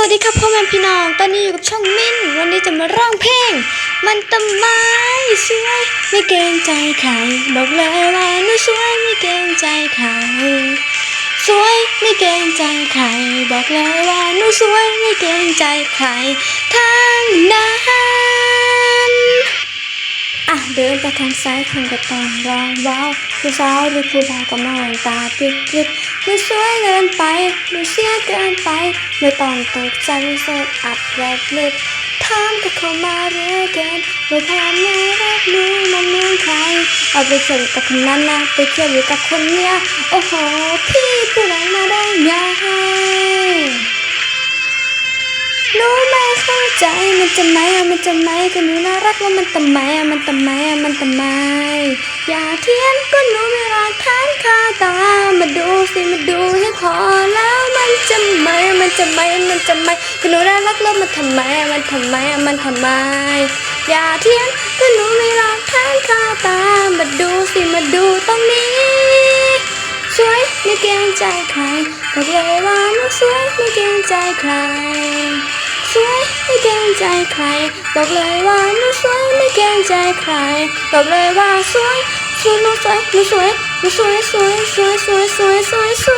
วัสดีครับพ่อแม่พี่น้อง ตอนนี้อยู่กับช่องมิ้น วันนี้จะมาร้องเพลง มันตำไม้สวย ไม่เกรงใจใคร บอกเลยว่าหนูสวยไม่เกรงใจใคร สวยไม่เกรงใจใคร บอกเลยว่าหนูสวยไม่เกรงใจใครทั้งนั้น เดินไปทางซ้ายคนก็ต้องรองว้าวผู้สาวหรือผู้บ่าวก็มองตาปิดปิดดูสวยเกินไปดูเสียเกินไป ไม่ต้องตกใจโสดอัดแรกเล็บถามก็เข้ามาเรื่อยเกินว่าความน่ารักรู้มันเหมือนใครเอาไปเที่ยวกับคนนั้นนะไปเที่ยวอยู่กับคนเนี้ยโอ้โหพี่ผู้ เข้าใจมันจะไหมอะมันจะไหมก็หนูน่ารักแล้วมันทำไมอะมันทำไมอะมันทำไม อย่าเทียนก็หนูไม่รักค้างคาตา มาดูสิมาดูให้พอแล้วมันจะไหมมันจะไหมมันจะไหมก็หนูน่ารักแล้วมันทำไมอะมันทำไมอะมันทำไม อย่าเทียนก็หนูไม่รักค้างคาตา มาดูสิมาดูตรงนี้สวยไม่เกรงใจใครบอกเลยว่าหนูสวยไม่เกรงใจใคร ไม่เกรงใจใครบอกเลยว่าหนูสวยไม่เกรงใจใครบอกเลยว่าสวยสวยหนูสวยหนูสวยหนูสวยสวยสวยสวยสวยสวยสวย